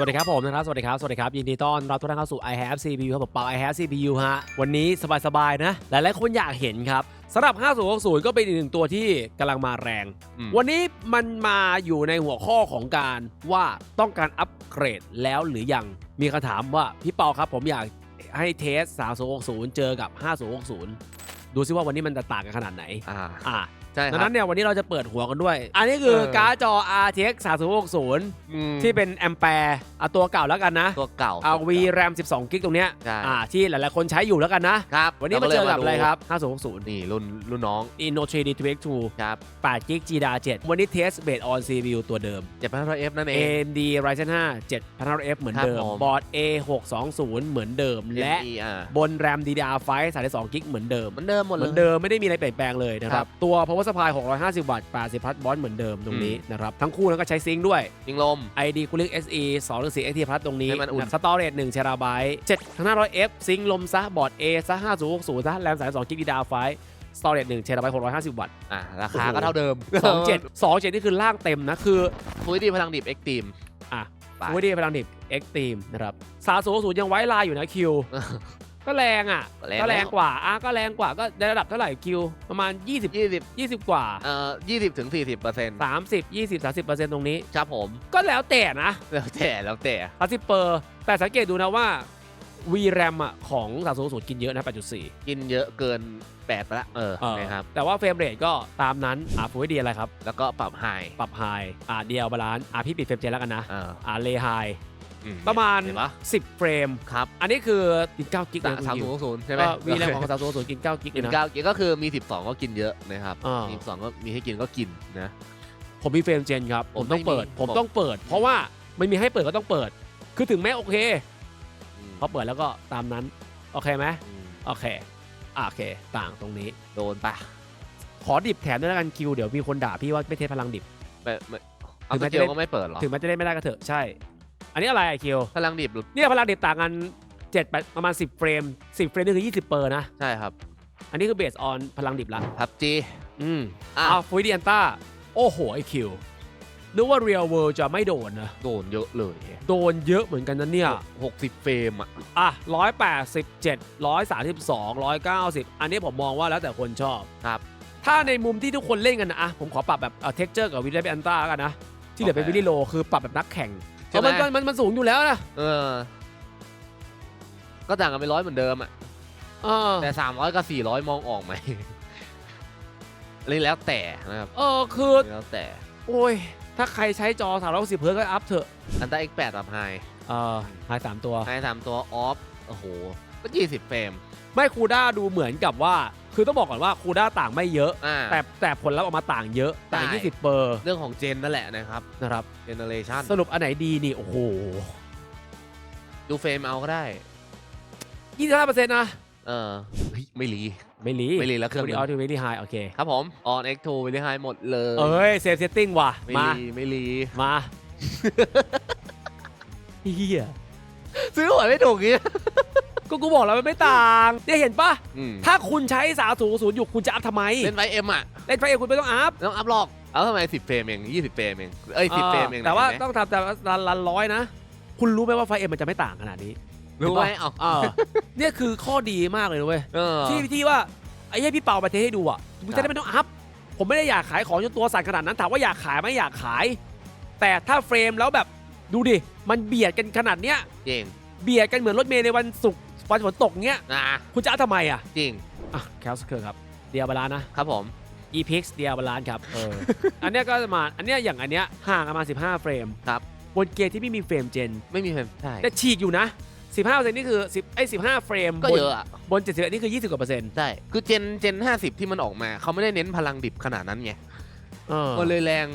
สวัสดีครับผมนะครับ สวัสดีครับ สวัสดีครับ ยินดีต้อนรับทุกท่านเข้าสู่ i have CPU ครับผมเปา i have CPU ฮะ วันนี้สบายๆนะ หลายๆคนอยากเห็นครับสำหรับ 5060 ก็เป็นอีกหนึ่งตัวที่กำลังมาแรงอืมวันนี้มันมาอยู่ในหัวข้อของการว่าต้องการอัปเกรดแล้วหรือยัง มีคำถามว่าพี่เปาครับผมอยากให้เทส 3060 เจอกับ 5060 ดูซิว่าวันนี้มันจะต่างกันขนาดไหน อ่าอะ ใช่คดัรังบนั้นเนี่ยวันนี้เราจะเปิดหัวกันด้วย อันนี้คือเออ การ์ดจอ RTX 3060 อืมที่เป็นแอมแปร์เอาตัวเก่าแล้วกันนะ ตัวเก่า เอาตัว V ก่ RAM 12 กิกตรงเนี้ยใช่ อ่าที่หลายๆคนใช้อยู่แล้วกันนะ ครับวันนี้มาเจอกับอะไรครับนี่5060รุ่นรุ่นน้อง Inno 3D Twix ครับ2 8กิก GDDR 7วันนี้เทสเบสออน CPU ตัวเดิม เจ็ดพันร้อยเอฟนั่นเอง AMD Ryzen 5 7500F เหมือนเดิม ครับผม บอร์ด A620 เหมือนเดิม และ ME อ่าบน RAM DDR5 32กิกเหมือนเดิม เหมือนเดิมหมดเหเลมืย อนเดิมไม่ได้มีอะไรเปลี่ยนแปลงเลยนะคครัรับ บ ตัว power supply 650 วัตต์ 80พัทบอลเหมือนเดิมตรงนี้อืมนะครับ ทั้งคู่แล้วก็ใช้ซิงค์ด้วยยิงลม ID Cooling SE 2 4 XT Plus ตรงนี้ให้มันอุ่น สตอเรจ1เทราไบต์ 7500F ซิงค์ลมซะบอร์ด A ซะ5060ซะแรม32กิกดาวไฟสตอเรจ1เทราไบต์650 วัตต์ อ่าราคาโอ้โห ก็เท่าเดิม27 27 นี่คือล่างเต็มนะ คือฟุยดีพลังดิบเอ็กตีม อะไปฟูดี้พลังดิบ X Team นะครับ3060ยังไว้ลายอยู่นะคิว ก็แรงอะแรงก็แรงแล้ว กว่าอะก็แรงกว่าก็ในระดับเท่าไหร่คิว ประมาณ 20 ยี่สิบ20 กว่า เอ่อยี่สิบถึงสี่สิบเปอร์เซ็นต์30 20 30ตรงนี้ ครับผม ก็แล้วแต่นะแล้วแต่แล้วแต่30เปอร์แต่สังเกตดูนะว่า VRAM อะของ3060กินเยอะนะ 8.4กินเยอะเกินแปดไปละเออเออนะครับ แต่ว่าเฟรมเรทก็ตามนั้นอะฟูดีอะไรครับ แล้วก็ปรับไฮปรับไฮอะเดียวบาลานซ์อะพี่ปิดเฟรมเจนแล้วกันนะ เอออะเลไฮอื ประมาณ เห็นปะ 10 เฟรม ครับอันนี้คือกิน9กิกสานะมคุณศูคินวย์ศูนย์ใช่ไหมก็ V RAM ของ3060กิน9กิกเลกิยนนะ เก้ากินก็คือมี 12 ก็กินเยอะนะครับอ่ามี มี12ก็มีให้กินก็กินนะ ผมมีเฟรมเจนครับ ผผมมต้องไม่มีเปิดผมผม ต้องเปิด เพราะว่าไม่มีให้เปิดก็ต้องเปิด คือถึงแม้โอเคอืมพอเปิดแล้วก็ตามนั้น โอเคไหมอืมโอเคอะโอเค ต่างตรงนี้ โดนปะขอดิบแถมด้วยแล้วกันคิว เดี๋ยวมีคนด่าพี่ว่าไม่เทสพลังดิบ ไม่ไม่เอาถึงสแม้เกจะลได้ ก็ไม่เปิดเหรอ ถึงแม้จะได้ไม่ได้ก็เถอะ ใช่ อันนี้อะไรอะคิวพลังดิบหรือเนี่ยพลังดิบต่างกัน7ประมาณ 10 เฟรม 10 เฟรมนี่คือ 20 เปอร์นะ ใช่ครับ อันนี้คือเบสออนพลังดิบละพับจีอืมอะเอาฟุยดีอันต้า โอ้โหไอคิวนึกว่า Real World จะไม่โดนนะโดนเยอะเลย โดนเยอะเหมือนกันนะเนี่ยหกสิบเฟรมอะอะร้อยแปดสิบเจ็ดร้อยสามสิบสองร้อยเก้าสิบอันนี้ผมมองว่าแล้วแต่คนชอบครับ ถ้าในมุมที่ทุกคนเล่นกันนะอะผมขอปรับแบบเท็กเจอร์กับวิลเลย์อันต้ากันนะ ที่เหลือเป็นโอเควิลลี่โล คือปรับแบบนักแข่ง เพใช่ราะไหมมันมันมันสูงอยู่แล้วนะเออ ก็ต่างกันไปร้อยเหมือนเดิมอะ เออแต่สามร้อยกับสี่ร้อยมองออกไหม อันนี้แล้วแต่นะครับเออคือแล้วแต่ โอ้ยถ้าใครใช้จอสามร้อยสิบเฮิร์ตก็อัพเถอะอันต้า X8 กับไฮเออหายสามตัว ไฮสามตัวออฟ โอ้โห ก็ยี่สิบเฟรม ไม่คูด้าดูเหมือนกับว่า คือต้องบอกก่อนว่าคูด้าต่างไม่เยอะ อ่า แต่แต่ผลลัพธ์ออกมาต่างเยอะ ต่าง ใช่ 20 เปอร์เรื่องของเจนนั่นแหละนะครับนะครับ เจเนเรชันสรุปอันไหนดีนี่ โอ้โห ดูเฟรมเอาก็ได้25เปอร์เซ็นต์นะ เออเฮ้ยไม่รีไม่รีไม่รีแล้วเครื่องนี้นี้เอาทูเวลี่ไฮโอเค ครับผม on X2 วิลลี่ไฮหมดเลยเอ้ยเซฟเซตติ้งว่ะ ไม่มา รีไม่รีมา เฮียซื้อหวยไม่ถูกงี้ ก็กูบอกแล้วมันไม่ต่างเนี่ยเห็นปะอืมถ้าคุณใช้สาสูศูนย์อยู่คุณจะอัพทำไม เล่นไฟเอ็มอะเล่นไฟเองคุณไม่ต้องอัพไม่ต้องอัพหรอกเอาทำไมสิบเฟรมเองยี่สิบเฟรมเองเอ้ยสิบเฟรมเองแต่ว่าเห็นไหมต้องทำแต่รันรันร้อยนะ คุณรู้ไหมว่าไฟเอ็มมันจะไม่ต่างขนาดนี้รู้ไหมเอาเออเนี่ยคือข้อดีมากเลยนะเว้ย เออ ที่ที่ว่าไอ้ให้พี่เปาไปเทสให้ดูอะมึงจะได้ไม่ต้องอัพ ผมไม่ได้อยากขายของจนตัวสั่นขนาดนั้นถามว่าอยากขายไหมอยากขาย แต่ถ้าเฟรมแล้วแบบดูดิ มันเบียดกันขนาดเนี้ยจริงเบียดกันเหมือนรถเมล์ในวันศุกร์ วันฝนตกเงี้ย นะคุณจะเอาทำไมอะจริงอะแคลสเคอร์ครับเดียบาลานนะครับ ผม e p i x เดียบาลานครับเออ อันเนี้ยก็ประมาณอันเนี้ยอย่างอันเนี้ยห่างกันมา15 เฟรมครับ บนเกมที่ไม่มีเฟรมเจน ไม่มีเฟรมใช่แต่ฉีกอยู่นะ 15เปอร์เซ็นต์นี่คือ10ไอ้15 เฟรมก็บนเยอะอะบน71นี่คือ 20กว่าเปอร์เซ็นต์ใช่คือเจนเจนห้าสิบที่มันออกมา เขาไม่ได้เน้นพลังดิบขนาดนั้นไงเออมันเลยแรง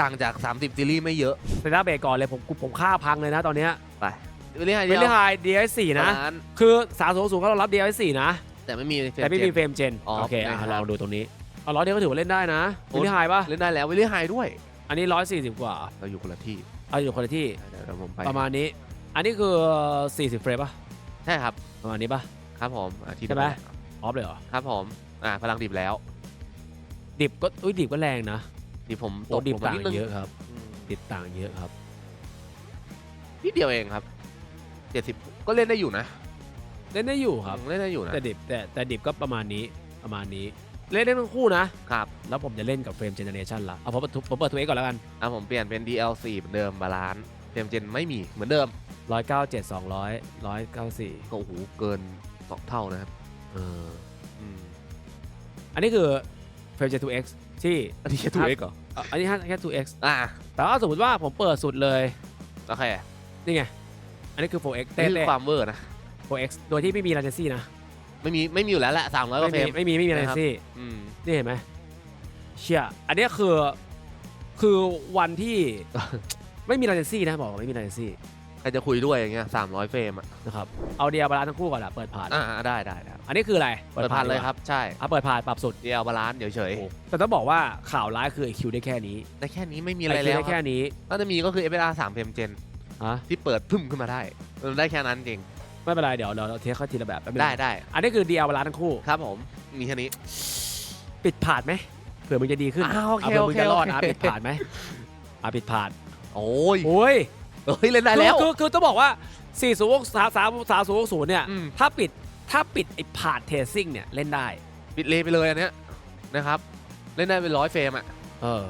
ต่างจาก 30ซีรีส์ไม่เยอะ เซนต้าเบรกก่อนเลยผมกูผมฆ่าพังเลยนะตอนเนี้ยไป วิลลี่ไฮเวเดียวลไฮ DS4 นะร้านคือสาวสูงสูงก็เรารับ DS4 นะ แต่ไม่มีเฟรแต่ไม่มีเจนเฟรมเจน อ๋อโอเคอะนะครับลองดูตรงนี้เอาร้อยเดียวก็ถือว่าเล่นได้นะโอ้ วิลลี่ไฮป่ะ เล่นได้แล้ววิลลี่ไฮด้วย อันนี้140กว่า เราอยู่คนละที่เอาอยู่คนละที่เดี๋ยวผมไปประมาณนี้ อันนี้คือ40เฟรมป่ะ ใช่ครับประมาณนี้ป่ะ ครับผมอะที่ใช่ไหมเดิออฟเลยเหรอ ครับผมอ่าพลังดิบแล้วดิบก็อุ้ยดิบก็แรงนะดิบผมตโอ้กดิบลงมต่างนิดนึงเยอะครับ อืมดิบต่างเยอะครับ นิดเดียวเองครับ เจ็ดสิบก็เล่นได้อยู่นะเล่นได้อยู่ครับ เล่นได้อยู่นะแต่ดิบแต่แต่ดิบก็ประมาณนี้ประมาณนี้ เล่นได้ทั้งคู่นะครับแล้วผมจะเล่นกับเฟรมเจเนเรชันละเอาผมเปิดผมเปิดตัวเองก่อนแล้วกันอะผมเปลี่ยนเป็น DLC เหมือนเดิมบาลานซ์เต็มเจนไม่มีเหมือนเดิมร้อยเก้าเจ็ดสองร้อยร้อยเก้าสี่ก็โอ้โหเกินสองเท่านะครับเอออืมอันนี้คือเฟรมเจ 2x ที่อันนี้แค่ตัวเอกเหรออะอันนี้แค่ 2x อะแต่ว่าสมมติว่าผมเปิดสุดเลยโอเคนี่ไง อันนี้คือ 4x เต้นี่คืเต้อความเวอร์นะ 4x โดยที่ไม่มี latency นะไม่มีไม่มีอยู่แล้วแหละสามร้อยกไม่ว่าเฟรมีมไม่มีไม่มีนะครับ latency อืม นี่เห็นไหมเชี่ยอันนี้คือคือวันที่ ไม่มี latency นะบอกว่าไม่มี latency ใครจะคุยด้วยอย่างเงี้ยสามร้อยเฟรมอะนะครับเอาเดียบาลานซ์ทั้งคู่ก่อนละเปิดผ่าน อ่าได้ได้ได้อันนี้คืออะไรเปิดผ่านเลยครับ ใช่อะเปิดผ่านปรับสุด เดียวบาลานซ์เฉยแต่ต้องบอกว่าข่าวร้ายคือไอคิวได้แค่นี้ๆได้แค่นี้ไม่มีอะไรไอคิแล้ววได้แค่นี้ ถ้าจะมีก็คือ FSR 3เฟรมเจน ฮะที่เปิดพึ่มขึ้นมาได้มันได้แค่นั้นจริงไม่เป็นไรเดี๋ยวเราเทสเข้าทีละแบบแป๊บนึงได้ได้อันนี้คือเดียบาลานซ์ทั้งคู่ ครับผมมีแค่นี้ ปิดผ่านไหมเผื่อมึงจะดีขึ้นอ้าวโอเคเผื่อมึงจะรอดโอเคนะปิดผ่านไหมอะปิดผ่านโอ้ยโอ้ยเฮ้ยเล่นได้แล้ว คือคือคือต้องบอกว่า4 0 6 3 3 3 0 6 0เนี่ยอืม ถ้าปิดถ้าปิดไอ้ผ่านเทสซิ่งเนี่ยเล่นได้ปิดเลย์ไปเลยอันเนี้ยนะครับเล่นได้เป็นร้อยเฟรมอะเออ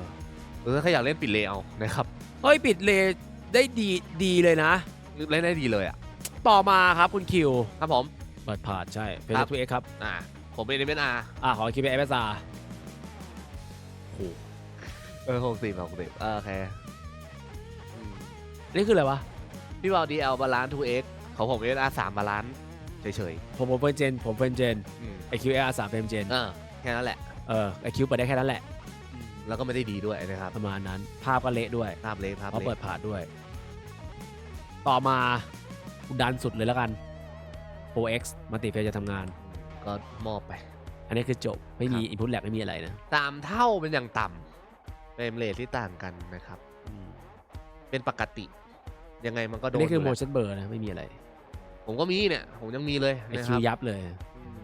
หรือถ้าใครอยากเล่นปิดเลย์เอานะครับเฮ้ยปิดเลย์ ได้ดีดีเลยนะ เล่นได้ดีเลยอะต่อมาครับคุณคิว ครับผมเปิดผ่านใช่เป็นครับทูเอ็กครับอ่าผมเป็น FSR อะขอคิวเป็นเอฟเอสอาร์เออหกสิบหกสิบโอเคอืมนี่คืออะไรวะพี่บอก DL บาลานซ์ 2x ของผม FSR 3บาลานซ์เฉยผมผมเป็นเจนผมเป็นเจนๆอืมไอคิวเออาร์สามเป็นเจนเออแค่นั้นแหละเออไอคิวเปิดได้แค่นั้นแหละอืม แล้วก็ไม่ได้ดีด้วยนะครับประมาณนั้นภาพก็เละด้วยภาพเละภาพเพราะเละเปิดผ่านด้วย ต่อมาดันสุดเลยแล้วกัน 4X มัลติเฟจะทำงาน ก็มอบไป อันนี้คือจบ ไม่มีครับ อินพุตแลกไม่มีอะไรนะสามเท่าเป็นอย่างต่ำเฟรมเรทที่ต่างกันนะครับ เป็นปกติ ยังไงมันก็โดอันนนี้คือ ยู่โมแล้วชั่นเบอร์นะ ไม่มีอะไรผมก็มีเนี่ย ผมยังมีเลยไอนะคคิวรับยับเลยอืม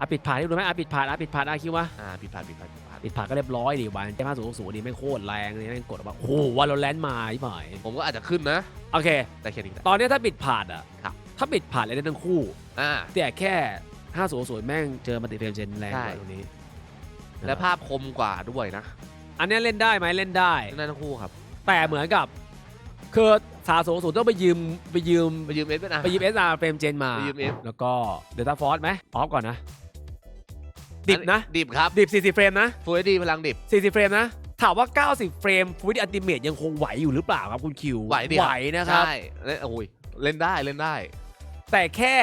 อะปิดผ่านให้ดูไหมอะปิดผ่านอะปิดผ่านอะคิววะ อ่าผิดพลาดผิดพลาดผิดพลาด ปิดผ่านก็เรียบร้อยดิวันเจ้าห้าศูนย์ศูนย์นี่แม่งโคตรแรงเลยแม่งกดออกมาโอ้โหวันเราแลนด์มาที่หมายผมก็อาจจะขึ้นนะ โอเค แต่แค่นี้แหละตอนนี้ถ้าปิดผ่านอะครับถ้าปิดผ่านเลยได้ทั้งคู่ อ่า แต่แค่ห้าศูนย์ศูนย์แม่งเจอมัลติเฟรมเจนแรงกใช่ว่าตรงนี้ และภาพคมกว่าด้วยนะ อันเนี้ยเล่นได้ไหมเล่นได้นั่นทั้งคู่ครับ แต่เหมือนกับคือสาสูงสุดต้องไปยืมไปยืมไปยืมเอสเป็นอะไปยืม SR เฟรมเจนมาไปยืม F แล้วก็เดลต้าฟอร์สไหมออฟก่อนนะ ดิบนะ ดิบครับดิบ 40 เฟรมนะ ฟูดดีพลังดิบ 40 เฟรมนะ ถามว่า 90 เฟรมฟูดอัลติเมทยังคงไหวอยู่หรือเปล่าครับคุณคิวไหวดิไหวนะครับ ใช่เล่นโอ้ยเล่นได้เล่นได้ แต่แค่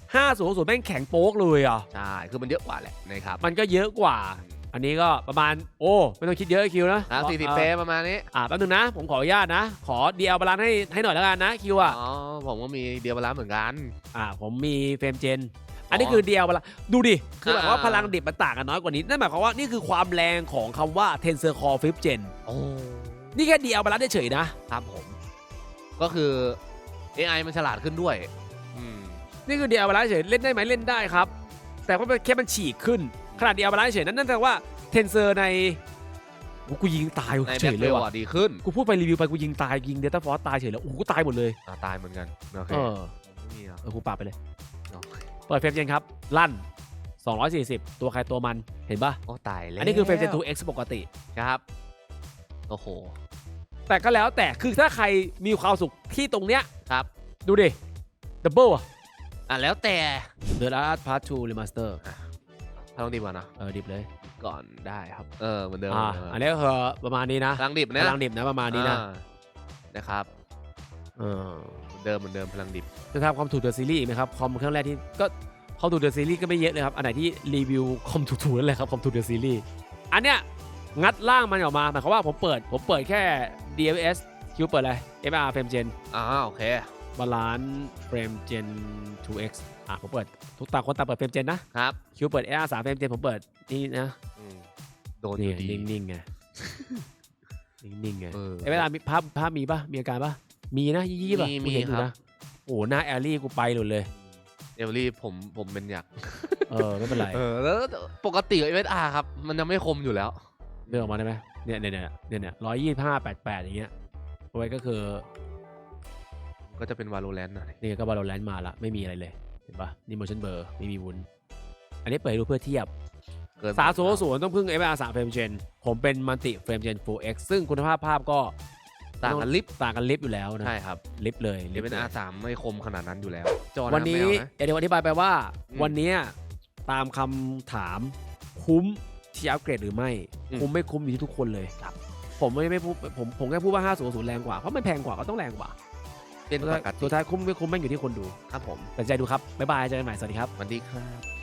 500แม่งแข็งโป๊กเลยอะ ใช่ คือมันเยอะกว่าแหละนะครับ มันก็เยอะกว่า อันนี้ก็ประมาณ โอ้ ไม่ต้องคิดเยอะคิวนะนะสี่สิบเฟรมประมาณนี้ อ่าแป๊บนึงนะ ผมขออนุญาตนะ ขอเดียวบาลานซ์ให้ให้หน่อยแล้วกันนะคิวอะ อ๋อ ผมก็มีเดียวบาลานซ์เหมือนกัน อ่า ผมมีเฟรมเจน อันนี้คือเดียวเวลาดูดิ คือแบบว่าอ่าพลังดิบมันต่างกันน้อยกว่านี้ นั่นหมายความว่านี่คือความแรงของคำว่า Tensor Core 5th Gen โอ้นี่แค่เดียวบาลานซ์เฉยๆนะครับผม ก็คือ AI มันฉลาดขึ้นด้วยอืมนี่คือเดียวบาลานซ์เฉยเล่นได้ไหมเล่นได้ครับ แต่ว่าแค่มันฉีกขึ้นขนาดเดียวบาลานซ์เฉยนั่นนั่นแปลว่า Tensor ในโอ้กูยิงตายในเฉแบ็คยเวเลยลว่ะอะดีขึ้นกูพูดไปรีวิวไปกูยิงตายยิง Delta Force ตายเฉยแล้วโอ้โหกูตายหมดเลยอ่าตายเหมือนกันโอเคเออไม่มีหรอกเออกูปาไปเลย โอเค เปิดเฟรมเจนครับ ลั่น 240 ตัวใครตัวมันเห็นปะโอ้ตายแล้วอันนี้คือเฟรมเจน 2X ปกติครับ โอ้โห แต่ก็แล้วแต่คือถ้าใครมีความสุขที่ตรงเนี้ยครับ ดูดิ ดับเบิลอะอะแล้วแต่ The Last Part 2 Remaster พลังดิบก่อนนะ เออดิบเลย ก่อนได้ครับ เออเหมือนเดิมอ่าเหมือนเดิมอันนี้ก็คือประมาณนี้นะพลังดิบพนะลังดิบนะประมาณนี้นะอ่านะครับ เออเหมือนเดิมเหมือนเดิมพลังดิบ จะทำความถูกเดอะซีรีส์อีกไหมครับคอมเครื่องแรกที่ก็คอมถูกเดอะซีรีส์ก็ไม่เยอะเลยครับอันไหนที่รีวิวคอมถูกๆนั่นแหละครับคอมถูกเดอะซีรีส์อันเนี้ยงัดล่างมันออกมาหมายความว่าผมเปิดผมเปิดแค่ DFS คิวเปิดอะไร FR Frame Gen อ่าโอเคบาลานซ์ Frame Gen 2X อะผมเปิด ทุกต่างคนต่างเปิด Frame Gen นะ ครับคิวเปิด AR 3 Frame Gen ผมเปิด นี่นะอืมโดนอนี่ยู่ดี นิ่งๆไง นิ่งๆไงเออไอ้เวลามีภาพภาพมีป่ะ มีอาการป่ะ มีนะยี่ยี่ป่ะมีกูเห็นอยู่มีครับ นะโอ้หน้าแอลลี่กูไปหลุดเลย เอเวอรี่ผมผมเป็นอยากเออไม่เป็นไร เออแล้วปกติเอเวอาร์ครับ มันจะไม่คมอยู่แล้ว เลือกออกมาได้ไหมเนี่ยเนี่ยเนี่ยเนี่ยเนี่ยร้อยยี่ห้าแปดแปดอย่างเงี้ยเอาไว้ก็คือก็จะเป็น Valorant หน่อยนี่ก็บาโลแลนด์มาละไม่มีอะไรเลยเห็นปะนี่ motion blur ไม่มีวุ้นอันนี้เปิดให้ดูเพื่อเทียบ เกินสาศูนย์ศูนย์ต้องพึ่ง FR 3 Frame Gen ผมเป็นมัลติ Frame Gen Full X ซึ่งคุณภาพภาพก็ ต่างกันลิฟต์ต่างกันลิฟต์อยู่แล้วนะใช่ครับลิฟต์เลยเดี๋ยวเป็นลิฟต์ลย R3 ไม่คมขนาดนั้นอยู่แล้ว จอวันนี้ไม่เอาะเดี๋ยวอธิบายไปว่าอืมวันนี้ตามคำถามคุ้มที่อัปเกรดหรือไม่อืมคุ้มไม่คุ้มอยู่ที่ทุกคนเลยครับ ผมไม่ไม่พูดผมผมแค่พูดว่า 500แรงกว่า เพราะมันแพงกว่าก็ต้องแรงกว่า เป็นสุดปท้ายกติสุดท้ายคุ้มไม่คุ้มแม่งอยู่ที่คนดู ครับผมตัดสินใจดูครับบ๊ายบายเจอกันใหม่สวัสดีครับสวัสดีครับ